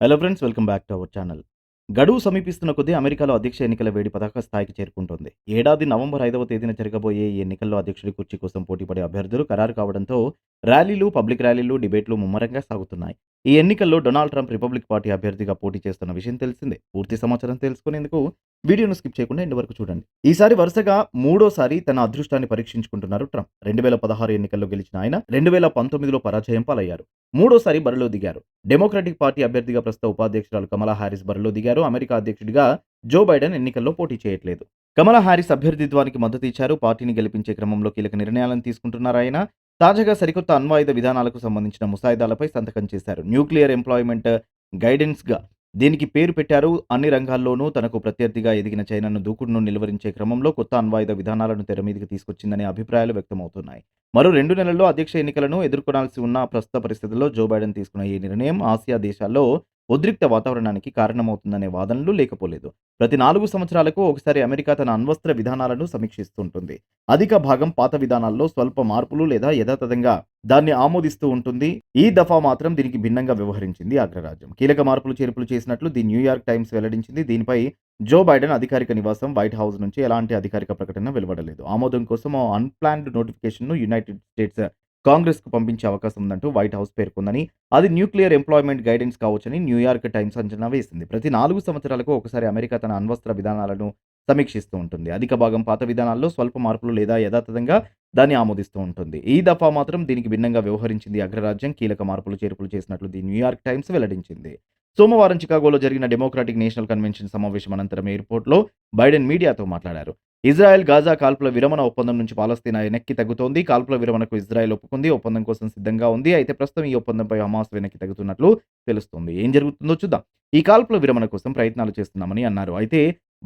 Hello friends welcome back to our channel గడువు సమీపిస్తున్న కొద్దీ అమెరికాలో అధ్యక్ష ఎన్నికల వేడి పతాక స్థాయికి చేరుకుంటోంది. ఏడాది నవంబర్ ఐదవ తేదీన జరగబోయే ఈ ఎన్నికల్లో అధ్యక్షుడి కుర్చీ కోసం పోటీపడే అభ్యర్థులు ఖరారు కావడంతో ర్యాలీలు పబ్లిక్ ర్యాలీలు డిబేట్లు ముమ్మరంగా సాగుతున్నాయి. ఈ ఎన్నికల్లో డొనాల్డ్ ట్రంప్ రిపబ్లిక్ పార్టీ అభ్యర్థిగా పోటీ చేస్తున్న విషయం తెలిసిందే. పూర్తి సమాచారం తెలుసుకునేందుకు వీడియోను స్కిప్ చేయకుండా ఎండ్ వరకు చూడండి. ఈసారి వరుసగా మూడోసారి తన అదృష్టాన్ని పరీక్షించుకుంటున్నారు ట్రంప్. రెండు వేల పదహారు ఎన్నికల్లో గెలిచిన ఆయన రెండు వేల పంతొమ్మిదిలో పరాజయం పాలయ్యారు. మూడోసారి బరిలో దిగారు. డెమోక్రటిక్ పార్టీ అభ్యర్థిగా ప్రస్తుత ఉపాధ్యక్షురాలు కమలా హారిస్ బరిలో దిగారు. అమెరికా అధ్యక్షుడిగా జో బైడెన్ ఎన్నికల్లో పోటీ చేయట్లేదు. కమలా హారిస్ అభ్యర్థిత్వానికి మద్దతు ఇచ్చారు. పార్టీని గెలిపించే క్రమంలో కీలక నిర్ణయాలను తీసుకుంటున్నారు ఆయన. తాజాగా సరికొత్త అణ్వాయుధ విధానాలకు సంబంధించిన ముసాయిదాలపై సంతకం చేశారు. న్యూక్లియర్ ఎంప్లాయ్మెంట్ గైడెన్స్గా దీనికి పేరు పెట్టారు. అన్ని రంగాల్లోనూ తనకు ప్రత్యర్థిగా ఎదిగిన చైనాను దూకుడును నిలువరించే క్రమంలో కొత్త అణ్వాయుధ విధానాలను తెర మీదకి తీసుకొచ్చిందనే అభిప్రాయాలు వ్యక్తమవుతున్నాయి. మరో రెండు నెలల్లో అధ్యక్ష ఎన్నికలను ఎదుర్కొనాల్సి ఉన్న ప్రస్తుత పరిస్థితుల్లో జో బైడెన్ తీసుకున్న ఈ నిర్ణయం ఆసియా దేశాల్లో ఉద్రిక్త వాతావరణానికి కారణమవుతుందనే వాదనలు లేకపోలేదు. ప్రతి నాలుగు సంవత్సరాలకు ఒకసారి అమెరికా తన అణ్వస్త్ర విధానాలను సమీక్షిస్తుంటుంది. అధిక భాగం పాత విధానాల్లో స్వల్ప మార్పులు లేదా యథాతథంగా దాన్ని ఆమోదిస్తూ ఉంటుంది. ఈ దఫా మాత్రం దీనికి భిన్నంగా వ్యవహరించింది అగ్రరాజ్యం. కీలక మార్పులు చేర్పులు చేసినట్లు ది న్యూయార్క్ టైమ్స్ వెల్లడించింది. దీనిపై జో బైడెన్ అధికారిక నివాసం వైట్ హౌస్ నుంచి ఎలాంటి అధికారిక ప్రకటన వెలువడలేదు. ఆమోదం కోసం అన్ప్లాన్డ్ నోటిఫికేషన్ను యునైటెడ్ స్టేట్స్ కాంగ్రెస్కు పంపించే అవకాశం ఉందంటూ వైట్ హౌస్ పేర్కొందని అది న్యూక్లియర్ ఎంప్లాయ్మెంట్ గైడెన్స్ కావచ్చని న్యూయార్క్ టైమ్స్ అంచనా వేసింది. ప్రతి నాలుగు సంవత్సరాలకు ఒకసారి అమెరికా తన అణ్వస్త్ర విధానాలను సమీక్షిస్తూ ఉంటుంది. అధిక భాగం పాత విధానాల్లో స్వల్ప మార్పులు లేదా యథాతథంగా దాన్ని ఆమోదిస్తూ ఉంటుంది. ఈ దఫా మాత్రం దీనికి భిన్నంగా వ్యవహరించింది అగ్రరాజ్యం కీలక మార్పులు చేర్పులు చేసినట్లు ది న్యూయార్క్ టైమ్స్ వెల్లడించింది. సోమవారం చికాగోలో జరిగిన డెమోక్రాటిక్ నేషనల్ కన్వెన్షన్ సమావేశం అనంతరం ఎయిర్పోర్ట్లో బైడెన్ మీడియాతో మాట్లాడారు. ఇజ్రాయెల్ గాజా కాల్పుల విరమణ ఒప్పందం నుంచి పాలస్తీనా వెనక్కి తగ్గుతోంది. కాల్పుల విరమణకు ఇజ్రాయెల్ ఒప్పుకుంది. ఒప్పందం కోసం సిద్ధంగా ఉంది. అయితే ప్రస్తుతం ఈ ఒప్పందంపై హమాస్ వెనక్కి తగ్గుతున్నట్లు తెలుస్తుంది. ఏం జరుగుతుందో చూద్దాం. ఈ కాల్పుల విరమణ కోసం ప్రయత్నాలు చేస్తున్నామని అన్నారు. అయితే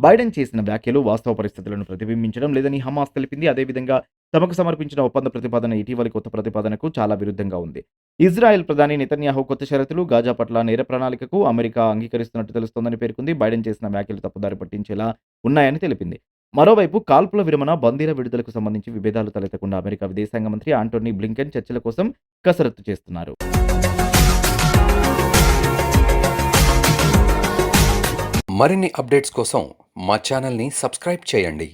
బైడెన్ చేసిన వ్యాఖ్యలు వాస్తవ పరిస్థితులను ప్రతిబింబించడం లేదని హమాస్ తెలిపింది. అదేవిధంగా తమకు సమర్పించిన ఒప్పంద ప్రతిపాదన ఇటీవలి కొత్త ప్రతిపాదనకు చాలా విరుద్ధంగా ఉంది. ఇజ్రాయెల్ ప్రధాని నెతన్యాహు కొత్త షరతులు గాజా పట్ల నేర ప్రణాళికకు అమెరికా అంగీకరిస్తున్నట్టు తెలుస్తోందని పేర్కొంది. బైడెన్ చేసిన వ్యాఖ్యలు తప్పుదారి పట్టించేలా ఉన్నాయని తెలిపింది. మరోవైపు కాల్పుల విరమణ బందీల విడుదలకు సంబంధించి విభేదాలు తలెత్తకుండా అమెరికా విదేశాంగ మంత్రి ఆంటోనీ బ్లింకెన్ చర్చల కోసం కసరత్తు చేస్తున్నారు. మరిన్ని అప్డేట్స్ కోసం మా ఛానల్ని సబ్స్క్రైబ్ చేయండి.